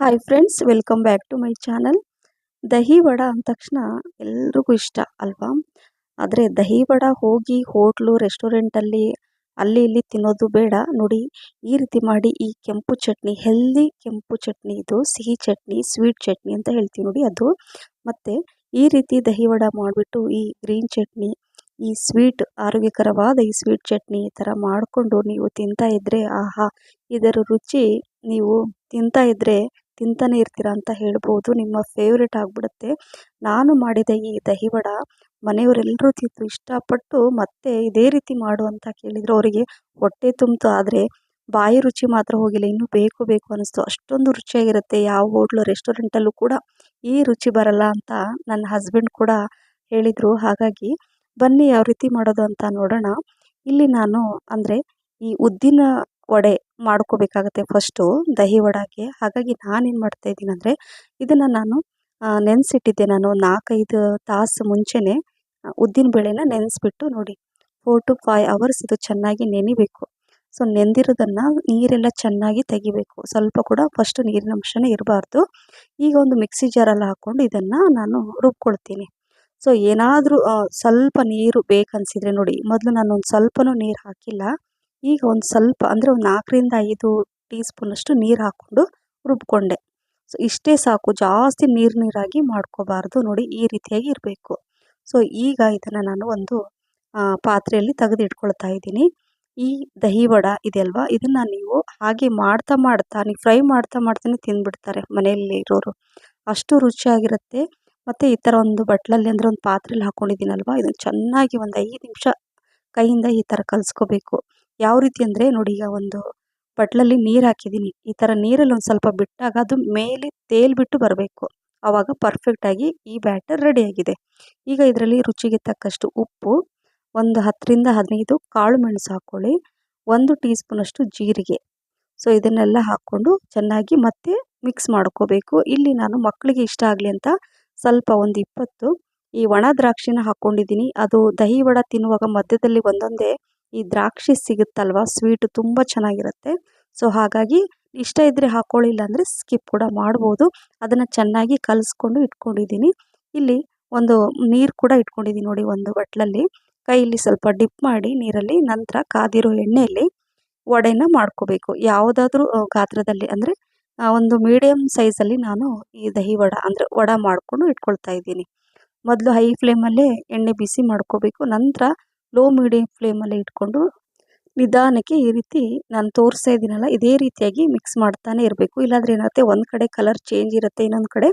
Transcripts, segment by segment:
Hi friends welcome back to my channel dahi vada ಅಂದ ತಕ್ಷಣ ಎಲ್ರಿಗೂ ಇಷ್ಟ ಅಲ್ವಾ? ಆದರೆ ದಹಿ ವಡ ಹೋಗಿ ಹೋಟ್ಲು ರೆಸ್ಟೋರೆಂಟಲ್ಲಿ ಅಲ್ಲಿ ಇಲ್ಲಿ ತಿನ್ನೋದು ಬೇಡ. ನೋಡಿ, ಈ ರೀತಿ ಮಾಡಿ ಈ ಕೆಂಪು ಚಟ್ನಿ ಹೆಲ್ದಿ ಕೆಂಪು ಚಟ್ನಿ ಇದು, ಸಿಹಿ ಚಟ್ನಿ ಸ್ವೀಟ್ ಚಟ್ನಿ ಅಂತ ಹೇಳ್ತೀವಿ ನೋಡಿ ಅದು. ಮತ್ತು ಈ ರೀತಿ ದಹಿ ವಡ ಮಾಡಿಬಿಟ್ಟು ಈ ಗ್ರೀನ್ ಚಟ್ನಿ, ಈ ಸ್ವೀಟ್ ಆರೋಗ್ಯಕರವಾದ ಈ ಸ್ವೀಟ್ ಚಟ್ನಿ ಈ ಥರ ಮಾಡಿಕೊಂಡು ನೀವು ತಿಂತಾ ಇದ್ದರೆ ಆಹಾ, ಇದರ ರುಚಿ ನೀವು ತಿಂತಾ ಇದ್ದರೆ ತಿಂತಾನೆ ಇರ್ತೀರಾ ಅಂತ ಹೇಳ್ಬೋದು. ನಿಮ್ಮ ಫೇವ್ರೇಟ್ ಆಗಿಬಿಡುತ್ತೆ. ನಾನು ಮಾಡಿದ ಈ ದಹಿ ವಡ ಮನೆಯವರೆಲ್ಲರೂ ತಿಂದು ಇಷ್ಟಪಟ್ಟು ಮತ್ತೆ ಇದೇ ರೀತಿ ಮಾಡು ಅಂತ ಕೇಳಿದರು. ಅವರಿಗೆ ಹೊಟ್ಟೆ ತುಂಬಿತು, ಆದರೆ ಬಾಯಿ ರುಚಿ ಮಾತ್ರ ಹೋಗಿಲ್ಲ. ಇನ್ನೂ ಬೇಕು ಬೇಕು ಅನ್ನಿಸ್ತು ಅಷ್ಟೊಂದು ರುಚಿಯಾಗಿರುತ್ತೆ. ಯಾವ ಹೋಟ್ಲು ರೆಸ್ಟೋರೆಂಟಲ್ಲೂ ಕೂಡ ಈ ರುಚಿ ಬರಲ್ಲ ಅಂತ ನನ್ನ ಹಸ್ಬೆಂಡ್ ಕೂಡ ಹೇಳಿದರು. ಹಾಗಾಗಿ ಬನ್ನಿ, ಯಾವ ರೀತಿ ಮಾಡೋದು ಅಂತ ನೋಡೋಣ. ಇಲ್ಲಿ ನಾನು ಅಂದರೆ ಈ ಉದ್ದಿನ ವಡೆ ಮಾಡ್ಕೋಬೇಕಾಗತ್ತೆ ಫಸ್ಟು ದಹಿ ವಡಾಗೆ. ಹಾಗಾಗಿ ನಾನೇನು ಮಾಡ್ತಾ ಇದ್ದೀನಿ ಅಂದರೆ, ಇದನ್ನು ನಾನು ನೆನೆಸಿಟ್ಟಿದ್ದೆ ನಾನು ನಾಲ್ಕೈದು ತಾಸು ಮುಂಚೆನೇ ಉದ್ದಿನ ಬೇಳೆನ ನೆನೆಸ್ಬಿಟ್ಟು ನೋಡಿ ಫೋರ್ ಟು ಫೈವ್ ಅವರ್ಸ್ ಇದು ಚೆನ್ನಾಗಿ ನೆನಿಬೇಕು. ಸೊ ನೆಂದಿರೋದನ್ನು ನೀರೆಲ್ಲ ಚೆನ್ನಾಗಿ ತೆಗಿಬೇಕು. ಸ್ವಲ್ಪ ಕೂಡ ಫಸ್ಟ್ ನೀರಿನ ಅಂಶನೇ ಇರಬಾರ್ದು. ಈಗ ಒಂದು ಮಿಕ್ಸಿ ಜಾರಲ್ಲಿ ಹಾಕ್ಕೊಂಡು ಇದನ್ನು ನಾನು ರುಬ್ಕೊಳ್ತೀನಿ. ಸೊ ಏನಾದರೂ ಸ್ವಲ್ಪ ನೀರು ಬೇಕನ್ಸಿದ್ರೆ ನೋಡಿ, ಮೊದಲು ನಾನು ಒಂದು ಸ್ವಲ್ಪನೂ ನೀರು ಹಾಕಿಲ್ಲ. ಈಗ ಒಂದು ಸ್ವಲ್ಪ, ಅಂದರೆ ಒಂದು ನಾಲ್ಕರಿಂದ ಐದು ಟೀ ಸ್ಪೂನಷ್ಟು ನೀರು ಹಾಕ್ಕೊಂಡು ರುಬ್ಕೊಂಡೆ. ಸೊ, ಇಷ್ಟೇ ಸಾಕು, ಜಾಸ್ತಿ ನೀರು ನೀರಾಗಿ ಮಾಡ್ಕೋಬಾರ್ದು. ನೋಡಿ, ಈ ರೀತಿಯಾಗಿ ಇರಬೇಕು. ಸೊ, ಈಗ ಇದನ್ನು ನಾನು ಒಂದು ಪಾತ್ರೆಯಲ್ಲಿ ತೆಗೆದಿಟ್ಕೊಳ್ತಾ ಇದ್ದೀನಿ. ಈ ದಹಿ ವಡ ಇದೆಯಲ್ವಾ? ಇದನ್ನು ನೀವು ಹಾಗೆ ಮಾಡ್ತಾ ಮಾಡ್ತಾ, ನೀವು ಫ್ರೈ ಮಾಡ್ತಾ ಮಾಡ್ತಾನೆ ತಿಂದುಬಿಡ್ತಾರೆ ಮನೆಯಲ್ಲಿ ಇರೋರು. ಅಷ್ಟು ರುಚಿಯಾಗಿರುತ್ತೆ. ಮತ್ತು ಈ ಥರ ಒಂದು ಬಟ್ಲಲ್ಲಿ ಅಂದರೆ ಒಂದು ಪಾತ್ರೆಯಲ್ಲಿ ಹಾಕ್ಕೊಂಡಿದ್ದೀನಲ್ವ ಇದನ್ನು ಚೆನ್ನಾಗಿ ಒಂದು ಐದು ನಿಮಿಷ ಕೈಯಿಂದ ಈ ಥರ ಕಲಿಸ್ಕೋಬೇಕು. ಯಾವ ರೀತಿ ಅಂದರೆ ನೋಡಿ ಈಗ ಒಂದು ಬಟ್ಲಲ್ಲಿ ನೀರು ಹಾಕಿದ್ದೀನಿ ಈ ಥರ ನೀರಲ್ಲಿ ಒಂದು ಸ್ವಲ್ಪ ಬಿಟ್ಟಾಗ ಅದು ಮೇಲೆ ತೇಲ್ಬಿಟ್ಟು ಬರಬೇಕು. ಆವಾಗ ಪರ್ಫೆಕ್ಟಾಗಿ ಈ ಬ್ಯಾಟರ್ ರೆಡಿಯಾಗಿದೆ ಈಗ ಇದರಲ್ಲಿ ರುಚಿಗೆ ತಕ್ಕಷ್ಟು ಉಪ್ಪು, ಒಂದು ಹತ್ತರಿಂದ ಹದಿನೈದು ಕಾಳು ಮೆಣಸು ಹಾಕ್ಕೊಳ್ಳಿ ಒಂದು ಟೀ ಸ್ಪೂನಷ್ಟು ಜೀರಿಗೆ. ಸೊ ಇದನ್ನೆಲ್ಲ ಹಾಕ್ಕೊಂಡು ಚೆನ್ನಾಗಿ ಮತ್ತೆ ಮಿಕ್ಸ್ ಮಾಡ್ಕೋಬೇಕು. ಇಲ್ಲಿ ನಾನು ಮಕ್ಕಳಿಗೆ ಇಷ್ಟ ಆಗಲಿ ಅಂತ ಸ್ವಲ್ಪ ಒಂದು ಇಪ್ಪತ್ತು ಈ ಒಣ ದ್ರಾಕ್ಷಿನ ಹಾಕ್ಕೊಂಡಿದ್ದೀನಿ ಅದು ದಹಿ ವಡ ತಿನ್ನುವಾಗ ಮಧ್ಯದಲ್ಲಿ ಒಂದೊಂದೇ ಈ ದ್ರಾಕ್ಷಿ ಸಿಗುತ್ತಲ್ವ? ಸ್ವೀಟ್ ತುಂಬ ಚೆನ್ನಾಗಿರುತ್ತೆ. ಸೊ ಹಾಗಾಗಿ ಇಷ್ಟ ಇದ್ದರೆ ಹಾಕ್ಕೊಳ್ಳಿಲ್ಲ ಅಂದರೆ ಸ್ಕಿಪ್ ಕೂಡ ಮಾಡ್ಬೋದು. ಅದನ್ನು ಚೆನ್ನಾಗಿ ಕಲಿಸ್ಕೊಂಡು ಇಟ್ಕೊಂಡಿದ್ದೀನಿ. ಇಲ್ಲಿ ಒಂದು ನೀರು ಕೂಡ ಇಟ್ಕೊಂಡಿದ್ದೀನಿ ನೋಡಿ ಒಂದು ಬಟ್ಲಲ್ಲಿ. ಕೈಯಲ್ಲಿ ಸ್ವಲ್ಪ ಡಿಪ್ ಮಾಡಿ ನೀರಲ್ಲಿ, ನಂತರ ಕಾದಿರೋ ಎಣ್ಣೆಯಲ್ಲಿ ವಡೆನ ಮಾಡ್ಕೋಬೇಕು. ಯಾವುದಾದ್ರೂ ಗಾತ್ರದಲ್ಲಿ ಅಂದರೆ ಒಂದು ಮೀಡಿಯಮ್ ಸೈಜಲ್ಲಿ ನಾನು ಈ ದಹಿ ವಡ ಅಂದರೆ ವಡ ಮಾಡಿಕೊಂಡು ಇಟ್ಕೊಳ್ತಾ ಇದ್ದೀನಿ. ಮೊದಲು ಹೈ ಫ್ಲೇಮಲ್ಲೇ ಎಣ್ಣೆ ಬಿಸಿ ಮಾಡ್ಕೋಬೇಕು. ನಂತರ ಲೋ ಮೀಡಿಯಂ ಫ್ಲೇಮಲ್ಲಿ ಇಟ್ಕೊಂಡು ನಿಧಾನಕ್ಕೆ ಈ ರೀತಿ ನಾನು ತೋರಿಸ್ತಾ ಇದ್ದೀನಲ್ಲ, ಇದೇ ರೀತಿಯಾಗಿ ಮಿಕ್ಸ್ ಮಾಡ್ತಾನೆ ಇರಬೇಕು. ಇಲ್ಲಾಂದರೆ ಏನಾಗುತ್ತೆ, ಒಂದು ಕಡೆ ಕಲರ್ ಚೇಂಜ್ ಇರುತ್ತೆ, ಇನ್ನೊಂದು ಕಡೆ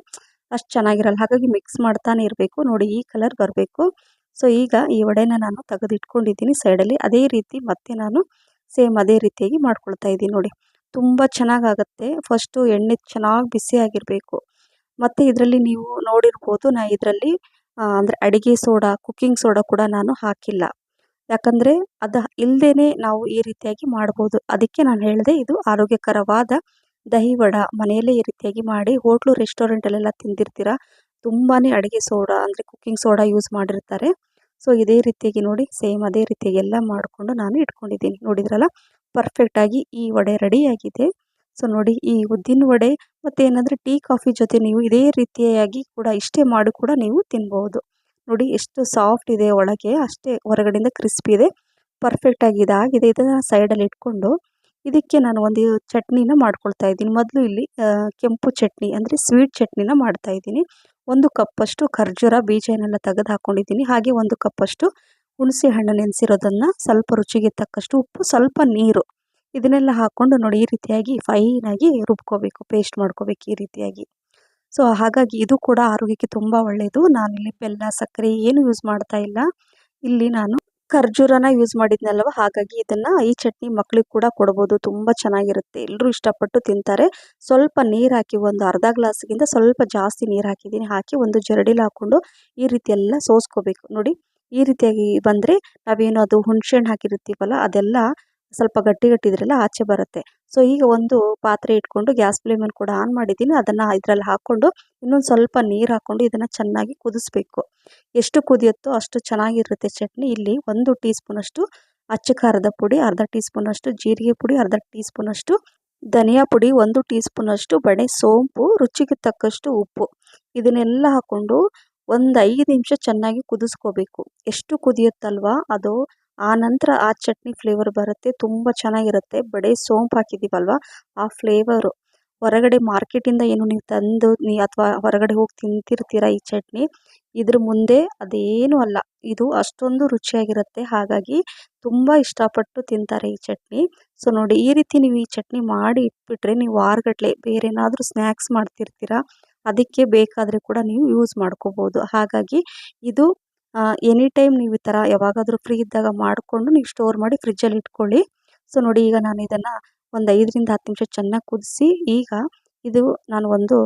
ಅಷ್ಟು ಚೆನ್ನಾಗಿರಲ್ಲ. ಹಾಗಾಗಿ ಮಿಕ್ಸ್ ಮಾಡ್ತಾನೆ ಇರಬೇಕು. ನೋಡಿ ಈ ಕಲರ್ ಬರಬೇಕು. ಸೊ ಈಗ ಈ ವಡೆನ ನಾನು ತೆಗೆದಿಟ್ಕೊಂಡಿದ್ದೀನಿ ಸೈಡಲ್ಲಿ. ಅದೇ ರೀತಿ ಮತ್ತೆ ನಾನು ಸೇಮ್ ಅದೇ ರೀತಿಯಾಗಿ ಮಾಡ್ಕೊಳ್ತಾ ಇದ್ದೀನಿ ನೋಡಿ. ತುಂಬ ಚೆನ್ನಾಗಾಗತ್ತೆ. ಫಸ್ಟು ಎಣ್ಣೆ ಚೆನ್ನಾಗಿ ಬಿಸಿಯಾಗಿರಬೇಕು ಮತ್ತು ಇದರಲ್ಲಿ ನೀವು ನೋಡಿರ್ಬೋದು, ನಾ ಇದರಲ್ಲಿ ಅಂದರೆ ಅಡುಗೆ ಸೋಡಾ ಕುಕ್ಕಿಂಗ್ ಸೋಡಾ ಕೂಡ ನಾನು ಹಾಕಿಲ್ಲ. ಯಾಕಂದರೆ ಅದು ಇಲ್ಲದೇ ನಾವು ಈ ರೀತಿಯಾಗಿ ಮಾಡ್ಬೋದು. ಅದಕ್ಕೆ ನಾನು ಹೇಳಿದೆ ಇದು ಆರೋಗ್ಯಕರವಾದ ದಹಿ ವಡ. ಮನೆಯಲ್ಲೇ ಈ ರೀತಿಯಾಗಿ ಮಾಡಿ ಹೋಟ್ಲು ರೆಸ್ಟೋರೆಂಟಲ್ಲೆಲ್ಲ ತಿಂದಿರ್ತೀರ? ತುಂಬಾ ಅಡುಗೆ ಸೋಡಾ ಅಂದರೆ ಕುಕ್ಕಿಂಗ್ ಸೋಡಾ ಯೂಸ್ ಮಾಡಿರ್ತಾರೆ. ಸೊ, ಇದೇ ರೀತಿಯಾಗಿ ನೋಡಿ, ಸೇಮ್ ಅದೇ ರೀತಿಯಾಗಿ ಎಲ್ಲ ಮಾಡಿಕೊಂಡು ನಾನು ಇಟ್ಕೊಂಡಿದ್ದೀನಿ. ನೋಡಿದ್ರಲ್ಲ? ಪರ್ಫೆಕ್ಟಾಗಿ ಈ ವಡೆ ರೆಡಿಯಾಗಿದೆ ಸೊ, ನೋಡಿ, ಈ ಉದ್ದಿನ ವಡೆ ಮತ್ತು ಏನಂದ್ರೆ ಟೀ, ಕಾಫಿ ಜೊತೆ ನೀವು ಇದೇ ರೀತಿಯಾಗಿ ಕೂಡ ಇಷ್ಟೇ ಮಾಡಿ ಕೂಡ ನೀವು ತಿನ್ಬೋದು. ನೋಡಿ ಎಷ್ಟು ಸಾಫ್ಟ್ ಇದೆ ಒಳಗೆ, ಅಷ್ಟೇ ಹೊರಗಡೆಯಿಂದ ಕ್ರಿಸ್ಪಿ ಇದೆ ಪರ್ಫೆಕ್ಟಾಗಿ ಇದಾಗಿದೆ. ಇದನ್ನು ಸೈಡಲ್ಲಿ ಇಟ್ಕೊಂಡು ಇದಕ್ಕೆ ನಾನು ಒಂದು ಚಟ್ನಿನ ಮಾಡ್ಕೊಳ್ತಾ ಇದ್ದೀನಿ. ಮೊದಲು ಇಲ್ಲಿ ಕೆಂಪು ಚಟ್ನಿ ಅಂದರೆ ಸ್ವೀಟ್ ಚಟ್ನಿನ ಮಾಡ್ತಾ ಇದ್ದೀನಿ. ಒಂದು ಕಪ್ಪಷ್ಟು ಖರ್ಜೂರ ಬೀಜನೆಲ್ಲ ತೆಗೆದು ಹಾಕ್ಕೊಂಡಿದ್ದೀನಿ ಹಾಗೆ ಒಂದು ಕಪ್ಪಷ್ಟು ಹುಣಸೆ ಹಣ್ಣು ನೆನೆಸಿರೋದನ್ನು ಸ್ವಲ್ಪ ರುಚಿಗೆ ತಕ್ಕಷ್ಟು ಉಪ್ಪು, ಸ್ವಲ್ಪ ನೀರು. ಇದನ್ನೆಲ್ಲ ಹಾಕ್ಕೊಂಡು ನೋಡಿ ಈ ರೀತಿಯಾಗಿ ಫೈನಾಗಿ ರುಬ್ಕೋಬೇಕು ಪೇಸ್ಟ್ ಮಾಡ್ಕೋಬೇಕು ಈ ರೀತಿಯಾಗಿ. ಸೊ, ಹಾಗಾಗಿ ಇದು ಕೂಡ ಆರೋಗ್ಯಕ್ಕೆ ತುಂಬ ಒಳ್ಳೆಯದು ನಾನಿಲ್ಲಿ ಬೆಲ್ಲ, ಸಕ್ಕರೆ ಏನು ಯೂಸ್ ಮಾಡ್ತಾ ಇಲ್ಲ. ಇಲ್ಲಿ ನಾನು ಖರ್ಜೂರನ ಯೂಸ್ ಮಾಡಿದ್ನಲ್ವ? ಹಾಗಾಗಿ ಇದನ್ನು ಈ ಚಟ್ನಿ ಮಕ್ಳಿಗೆ ಕೂಡ ಕೊಡ್ಬೋದು. ತುಂಬ ಚೆನ್ನಾಗಿರುತ್ತೆ. ಎಲ್ಲರೂ ಇಷ್ಟಪಟ್ಟು ತಿಂತಾರೆ. ಸ್ವಲ್ಪ ನೀರು ಹಾಕಿ ಒಂದು ಅರ್ಧ ಗ್ಲಾಸ್ಗಿಂತ ಸ್ವಲ್ಪ ಜಾಸ್ತಿ ನೀರು ಹಾಕಿದ್ದೀನಿ. ಹಾಕಿ ಒಂದು ಜರಡಿಲಿ ಹಾಕ್ಕೊಂಡು ಈ ರೀತಿ ಎಲ್ಲ ಸೋಸ್ಕೋಬೇಕು. ನೋಡಿ, ಈ ರೀತಿಯಾಗಿ ಬಂದರೆ ನಾವೇನು ಅದು ಹುಣ್ಸೆಹಣ್ಣು ಹಾಕಿರ್ತೀವಲ್ಲ ಅದೆಲ್ಲ ಸ್ವಲ್ಪ ಗಟ್ಟಿ ಗಟ್ಟಿ ಇದ್ರೆಲ್ಲ ಆಚೆ ಬರುತ್ತೆ. ಸೊ ಈಗ ಒಂದು ಪಾತ್ರೆ ಇಟ್ಕೊಂಡು ಗ್ಯಾಸ್ ಫ್ಲೇಮನ್ನು ಕೂಡ ಆನ್ ಮಾಡಿದ್ದೀನಿ. ಅದನ್ನು ಇದರಲ್ಲಿ ಹಾಕ್ಕೊಂಡು ಇನ್ನೊಂದು ಸ್ವಲ್ಪ ನೀರು ಹಾಕ್ಕೊಂಡು ಇದನ್ನು ಚೆನ್ನಾಗಿ ಕುದಿಸ್ಬೇಕು. ಎಷ್ಟು ಕುದಿಯುತ್ತೋ ಅಷ್ಟು ಚೆನ್ನಾಗಿರುತ್ತೆ ಚಟ್ನಿ. ಇಲ್ಲಿ ಒಂದು ಟೀ ಸ್ಪೂನಷ್ಟು ಅಚ್ಚ ಖಾರದ ಪುಡಿ, ಅರ್ಧ ಟೀ ಸ್ಪೂನಷ್ಟು ಜೀರಿಗೆ ಪುಡಿ, ಅರ್ಧ ಟೀ ಸ್ಪೂನಷ್ಟು ಧನಿಯಾ ಪುಡಿ, ಒಂದು ಟೀ ಸ್ಪೂನಷ್ಟು ಬಡೆ ಸೋಂಪು, ರುಚಿಗೆ ತಕ್ಕಷ್ಟು ಉಪ್ಪು. ಇದನ್ನೆಲ್ಲ ಹಾಕ್ಕೊಂಡು ಒಂದು ಐದು ನಿಮಿಷ ಚೆನ್ನಾಗಿ ಕುದಿಸ್ಕೋಬೇಕು. ಎಷ್ಟು ಕುದಿಯುತ್ತಲ್ವ? ಅದು ಆ ನಂತರ ಆ ಚಟ್ನಿ ಫ್ಲೇವರ್ ಬರುತ್ತೆ, ತುಂಬ ಚೆನ್ನಾಗಿರುತ್ತೆ. ಬಡೆ ಸೋಂಪು ಹಾಕಿದ್ದೀವಲ್ವ? ಆ ಫ್ಲೇವರು ಹೊರಗಡೆ ಮಾರ್ಕೆಟಿಂದ ಏನು ನೀವು ತಂದು, ನೀ ಅಥವಾ ಹೊರಗಡೆ ಹೋಗಿ ತಿಂತಿರ್ತೀರ ಈ ಚಟ್ನಿ? ಇದ್ರ ಮುಂದೆ ಅದೇನೂ ಅಲ್ಲ. ಇದು ಅಷ್ಟೊಂದು ರುಚಿಯಾಗಿರುತ್ತೆ. ಹಾಗಾಗಿ ತುಂಬ ಇಷ್ಟಪಟ್ಟು ತಿಂತಾರೆ ಈ ಚಟ್ನಿ. ಸೊ, ನೋಡಿ, ಈ ರೀತಿ ನೀವು ಈ ಚಟ್ನಿ ಮಾಡಿ ಇಟ್ಬಿಟ್ರೆ ನೀವು ವಾರಗಟ್ಲೆ ಬೇರೆ ಏನಾದರೂ ಸ್ನ್ಯಾಕ್ಸ್ ಮಾಡ್ತಿರ್ತೀರ? ಅದಕ್ಕೆ ಬೇಕಾದರೆ ಕೂಡ ನೀವು ಯೂಸ್ ಮಾಡ್ಕೋಬೋದು. ಹಾಗಾಗಿ ಇದು ಎನಿ ಟೈಮ್ ನೀವು ಈ ಥರ ಯಾವಾಗಾದರೂ ಫ್ರೀ ಇದ್ದಾಗ ಮಾಡಿಕೊಂಡು ನೀವು ಸ್ಟೋರ್ ಮಾಡಿ ಫ್ರಿಜ್ಜಲ್ಲಿ ಇಟ್ಕೊಳ್ಳಿ. ಸೊ ನೋಡಿ ಈಗ ನಾನು ಇದನ್ನು ಒಂದು ಐದರಿಂದ ಹತ್ತು ನಿಮಿಷ ಚೆನ್ನಾಗಿ ಕುದಿಸಿ, ಈಗ ಇದು ನಾನು ಒಂದು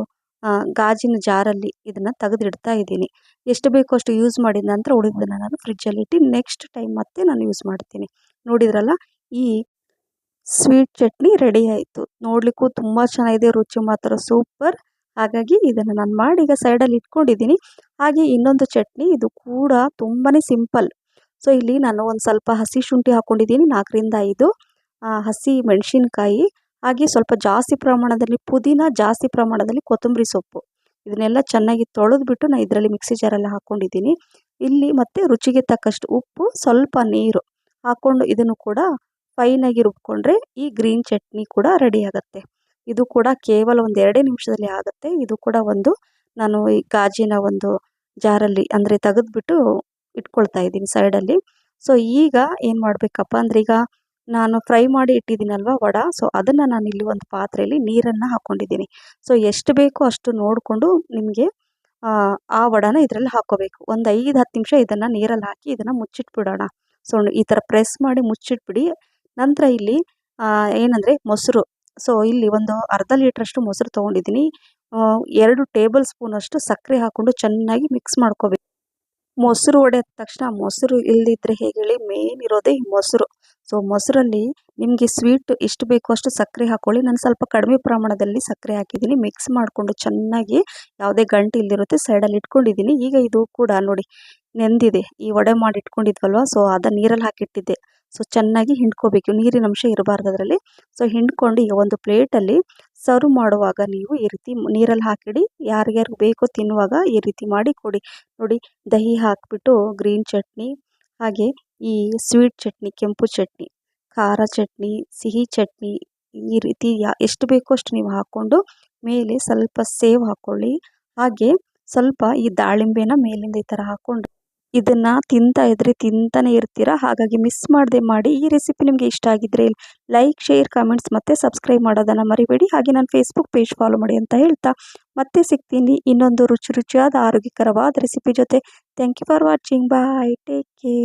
ಗಾಜಿನ ಜಾರಲ್ಲಿ ಇದನ್ನು ತೆಗೆದಿಡ್ತಾ ಇದ್ದೀನಿ. ಎಷ್ಟು ಬೇಕೋ ಅಷ್ಟು ಯೂಸ್ ಮಾಡಿದ ನಂತರ ಉಳಿದನ್ನು ನಾನು ಫ್ರಿಜ್ಜಲ್ಲಿ ಇಟ್ಟು ನೆಕ್ಸ್ಟ್ ಟೈಮ್ ಮತ್ತೆ ನಾನು ಯೂಸ್ ಮಾಡ್ತೀನಿ. ನೋಡಿದ್ರಲ್ಲ, ಈ ಸ್ವೀಟ್ ಚಟ್ನಿ ರೆಡಿ ಆಯಿತು. ನೋಡಲಿಕ್ಕೂ ತುಂಬ ಚೆನ್ನಾಗಿದೆ, ರುಚಿ ಮಾತ್ರ ಸೂಪರ್ ಹಾಗಾಗಿ ಇದನ್ನು ನಾನು ಮಾಡಿ ಈಗ ಸೈಡಲ್ಲಿ ಇಟ್ಕೊಂಡಿದ್ದೀನಿ. ಹಾಗೆ ಇನ್ನೊಂದು ಚಟ್ನಿ, ಇದು ಕೂಡ ತುಂಬಾ ಸಿಂಪಲ್ ಸೊ ಇಲ್ಲಿ ನಾನು ಒಂದು ಸ್ವಲ್ಪ ಹಸಿ ಶುಂಠಿ ಹಾಕ್ಕೊಂಡಿದ್ದೀನಿ ನಾಲ್ಕರಿಂದ ಐದು. ಹಸಿ ಮೆಣಸಿನ್ಕಾಯಿ, ಹಾಗೆ ಸ್ವಲ್ಪ ಜಾಸ್ತಿ ಪ್ರಮಾಣದಲ್ಲಿ ಪುದೀನ, ಜಾಸ್ತಿ ಪ್ರಮಾಣದಲ್ಲಿ ಕೊತ್ತಂಬರಿ ಸೊಪ್ಪು. ಇದನ್ನೆಲ್ಲ ಚೆನ್ನಾಗಿ ತೊಳೆದ್ಬಿಟ್ಟು ನಾನು ಇದರಲ್ಲಿ ಮಿಕ್ಸಿ ಜಾರಲ್ಲಿ ಹಾಕ್ಕೊಂಡಿದ್ದೀನಿ ಇಲ್ಲಿ ಮತ್ತು ರುಚಿಗೆ ತಕ್ಕಷ್ಟು ಉಪ್ಪು, ಸ್ವಲ್ಪ ನೀರು ಹಾಕ್ಕೊಂಡು ಇದನ್ನು ಕೂಡ ಫೈನಾಗಿ ರುಬ್ಕೊಂಡ್ರೆ ಈ ಗ್ರೀನ್ ಚಟ್ನಿ ಕೂಡ ರೆಡಿ ಆಗುತ್ತೆ. ಇದು ಕೂಡ ಕೇವಲ ಒಂದು ಎರಡೇ ನಿಮಿಷದಲ್ಲಿ ಆಗುತ್ತೆ. ಇದು ಕೂಡ ಒಂದು ನಾನು ಈ ಗಾಜಿನ ಒಂದು ಜಾರಲ್ಲಿ ಅಂದರೆ ತೆಗೆದ್ಬಿಟ್ಟು ಇಟ್ಕೊಳ್ತಾ ಇದ್ದೀನಿ ಸೈಡಲ್ಲಿ. ಸೊ ಈಗ ಏನು ಮಾಡಬೇಕಪ್ಪ ಅಂದರೆ ಈಗ ನಾನು ಫ್ರೈ ಮಾಡಿ ಇಟ್ಟಿದ್ದೀನಲ್ವ ವಡ. ಸೊ ಅದನ್ನು ನಾನು ಇಲ್ಲಿ ಒಂದು ಪಾತ್ರೆಯಲ್ಲಿ ನೀರನ್ನು ಹಾಕ್ಕೊಂಡಿದ್ದೀನಿ ಸೊ ಎಷ್ಟು ಬೇಕೋ ಅಷ್ಟು ನೋಡಿಕೊಂಡು ನಿಮಗೆ, ಆ ವಡನ ಇದರಲ್ಲಿ ಹಾಕ್ಕೋಬೇಕು ಒಂದು ಐದು ಹತ್ತು ನಿಮಿಷ ಇದನ್ನು ನೀರಲ್ಲಿ ಹಾಕಿ ಇದನ್ನು ಮುಚ್ಚಿಟ್ಬಿಡೋಣ. ಸೊ ಈ ಥರ ಪ್ರೆಸ್ ಮಾಡಿ ಮುಚ್ಚಿಟ್ಬಿಡಿ. ನಂತರ ಇಲ್ಲಿ ಏನಂದರೆ ಮೊಸರು. ಸೊ ಇಲ್ಲಿ ಒಂದು ಅರ್ಧ ಲೀಟ್ರಷ್ಟು ಮೊಸರು ತೊಗೊಂಡಿದ್ದೀನಿ. ಎರಡು ಟೇಬಲ್ ಸ್ಪೂನಷ್ಟು ಸಕ್ಕರೆ ಹಾಕ್ಕೊಂಡು ಚೆನ್ನಾಗಿ ಮಿಕ್ಸ್ ಮಾಡ್ಕೋಬೇಕು. ಮೊಸರು ಒಡೆದ ತಕ್ಷಣ ಮೊಸರು ಇಲ್ಲದಿದ್ದರೆ ಹೇಗೆ ಮೇನ್ ಇರೋದೇ ಮೊಸರು. ಸೊ ಮೊಸರಲ್ಲಿ ನಿಮಗೆ ಸ್ವೀಟ್ ಎಷ್ಟು ಬೇಕೋ ಅಷ್ಟು ಸಕ್ಕರೆ ಹಾಕ್ಕೊಳ್ಳಿ ನಾನು ಸ್ವಲ್ಪ ಕಡಿಮೆ ಪ್ರಮಾಣದಲ್ಲಿ ಸಕ್ಕರೆ ಹಾಕಿದ್ದೀನಿ. ಮಿಕ್ಸ್ ಮಾಡಿಕೊಂಡು ಚೆನ್ನಾಗಿ ಯಾವುದೇ ಗಂಟು ಇಲ್ದಿರುತ್ತೆ ಸೈಡಲ್ಲಿ ಇಟ್ಕೊಂಡಿದ್ದೀನಿ. ಈಗ ಇದು ಕೂಡ ನೋಡಿ ನೆಂದಿದೆ. ಈ ವಡೆ ಮಾಡಿ ಇಟ್ಕೊಂಡಿದ್ವಲ್ವ? ಸೊ ಅದನ್ನ ನೀರಲ್ಲಿ ಹಾಕಿಟ್ಟಿದ್ದೆ. ಸೊ ಚೆನ್ನಾಗಿ ಹಿಂಡ್ಕೋಬೇಕು. ನೀರಿನ ಅಂಶ ಇರಬಾರ್ದು ಅದರಲ್ಲಿ ಸೊ ಹಿಂಡ್ಕೊಂಡು ಈ ಒಂದು ಪ್ಲೇಟಲ್ಲಿ ಸರ್ವ್ ಮಾಡುವಾಗ ನೀವು ಈ ರೀತಿ ನೀರಲ್ಲಿ ಹಾಕಿಡಿ. ಯಾರಿಗ್ಯಾರು ಬೇಕೋ ತಿನ್ನುವಾಗ ಈ ರೀತಿ ಮಾಡಿ ಕೊಡಿ. ನೋಡಿ, ದಹಿ ಹಾಕಿಬಿಟ್ಟು ಗ್ರೀನ್ ಚಟ್ನಿ, ಹಾಗೆ ಈ ಸ್ವೀಟ್ ಚಟ್ನಿ, ಕೆಂಪು ಚಟ್ನಿ, ಖಾರ ಚಟ್ನಿ, ಸಿಹಿ ಚಟ್ನಿ ಈ ರೀತಿ ಯಾ, ಎಷ್ಟು ಬೇಕೋ ಅಷ್ಟು ನೀವು ಹಾಕ್ಕೊಂಡು ಮೇಲೆ ಸ್ವಲ್ಪ ಸೇವ್ ಹಾಕ್ಕೊಳ್ಳಿ ಹಾಗೆ ಸ್ವಲ್ಪ ಈ ದಾಳಿಂಬೆನ ಮೇಲಿಂದ ಈ ಥರ ಹಾಕ್ಕೊಂಡು ಇದನ್ನು ತಿಂತಾ ಇದ್ರೆ ತಿಂತಾನೆ ಇರ್ತೀರಾ? ಹಾಗಾಗಿ ಮಿಸ್ ಮಾಡದೆ ಮಾಡಿ ಈ ರೆಸಿಪಿ ನಿಮಗೆ ಇಷ್ಟ ಆಗಿದ್ರೆ ಲೈಕ್ ಶೇರ್ ಕಮೆಂಟ್ಸ್ ಮತ್ತು ಸಬ್ಸ್ಕ್ರೈಬ್ ಮಾಡೋದನ್ನು ಮರಿಬೇಡಿ. ಹಾಗೆ ನಾನು ಫೇಸ್ಬುಕ್ ಪೇಜ್ ಫಾಲೋ ಮಾಡಿ ಅಂತ ಹೇಳ್ತಾ ಮತ್ತೆ ಸಿಗ್ತೀನಿ ಇನ್ನೊಂದು ರುಚಿ ರುಚಿಯಾದ ಆರೋಗ್ಯಕರವಾದ ರೆಸಿಪಿ ಜೊತೆ. Thank you for watching bye take care